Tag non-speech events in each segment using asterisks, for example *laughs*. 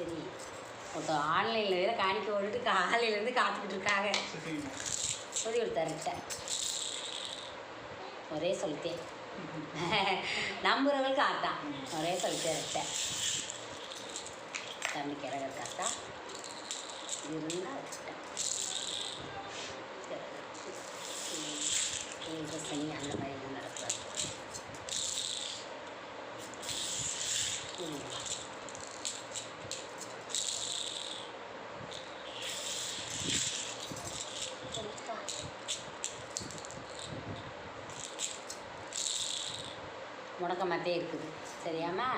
சரி. மொத்தம் ஆன்லைனில் வேறு காணிக்க விட்டுட்டு காலையிலேருந்து காத்துக்கிட்டு இருக்காங்க. சரிம்மா சொல்லி கொடுத்தாருட்ட ஒரே சொல்லிட்டேன். *laughs* நம்புறவங்களுக்கு காத்தான் ஒரே சொல்லிட்டேன் தம்பி கிழக்கு காத்தா. இருந்து முடக்கமாகத்தே இருக்குது. சரியாம்மா?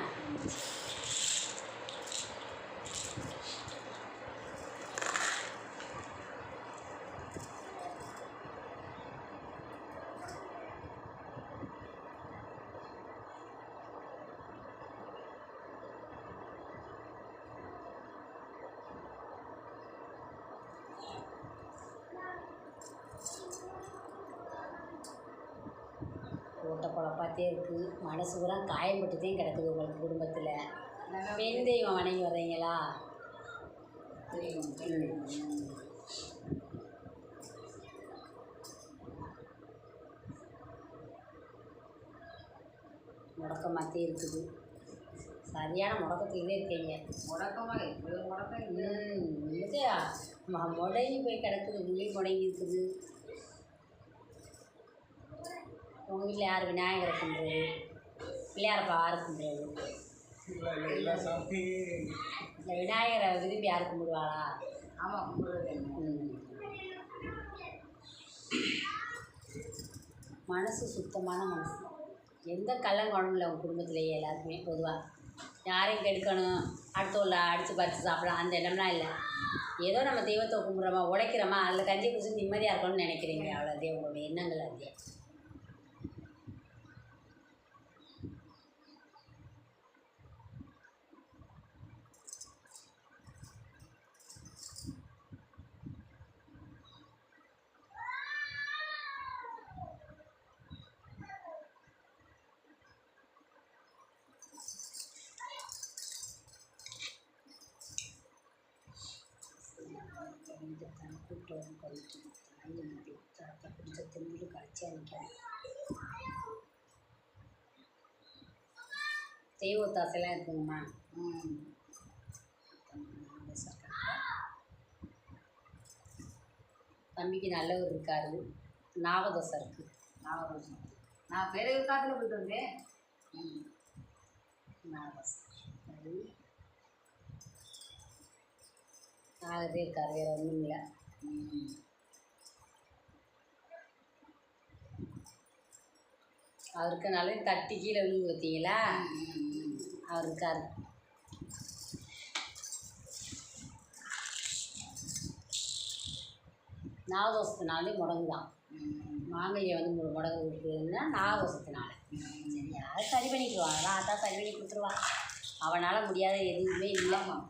ஓட்ட குழப்பாத்தே இருக்குது மனசு பூரா காயம்பட்டுதான் கிடக்குது உங்களுக்கு குடும்பத்தில். பெண் தெய்வம் வணங்கி வர்றீங்களா? முடக்கமாத்தே இருக்குது சரியான முடக்கத்துலேயே இருக்கீங்க. முடக்கமா இருக்கு முடக்கம் முடங்கி போய் கிடக்குது. உள்ளே முடங்கி இருக்குது. உங்கள் வீட்டில் யார் விநாயகரை கும்பிட்றது? பிள்ளையாரப்பா யார் கும்பிட்றது. இல்லை விநாயகரை விரும்பி யார் கும்பிடுவாளா? ஆமா கும்பிடுறது. மனசு சுத்தமான மனசு. எந்த கள்ளங்குணமும் இல்லை உங்கள் குடும்பத்திலேயே எல்லாருக்குமே பொதுவாக யாரையும் கெடுக்கணும் அடுத்தவங்கள அடித்து பறித்து சாப்பிடலாம் அந்த எண்ணம்லாம் இல்லை. ஏதோ நம்ம தெய்வத்தை கும்பிட்றோமா உழைக்கிறோமா அதில் கஞ்சி குடிச்சு நிம்மதியாக இருக்கணும்னு நினைக்கிறீங்க அவ்வளோதே உங்களுடைய எண்ணங்கள் அதே. தன் கூட்டுறவு பண்ணிட்டு தாய் நம்பி தாத்தா பிடிச்ச திமிரு காட்சி அனுக்கிறேன் தெய்வ ஒத்தாசைலாம் இருக்குங்கம்மா. ம். தம்பிக்கு நல்லவர் இருக்காரு. நாகதோசை இருக்குது நாகதோஷம் நான் பெரிய காத்துல போயிட்டு வந்தேன். ம். நாகதோசை ஆகவே நாகதே இருக்கார் வேறு ஒன்றும் இல்லை. அவருக்கு நல்லா தட்டி கீழே விழுந்து பார்த்தீங்களா அவருக்கு அவர் இருக்கார். நாகதோஷத்தினாலே முடங்குதான். மாங்கையை மாங்கல்யம் வந்து மு- முடங்கு இருக்குதுன்னா நாகதோஷத்தினால சரியா அதை சரி பண்ணிக்குவான் அதெல்லாம் அதான் சரி பண்ணி கொடுத்துருவான். அவனால் முடியாத எதுவுமே இல்லாமல்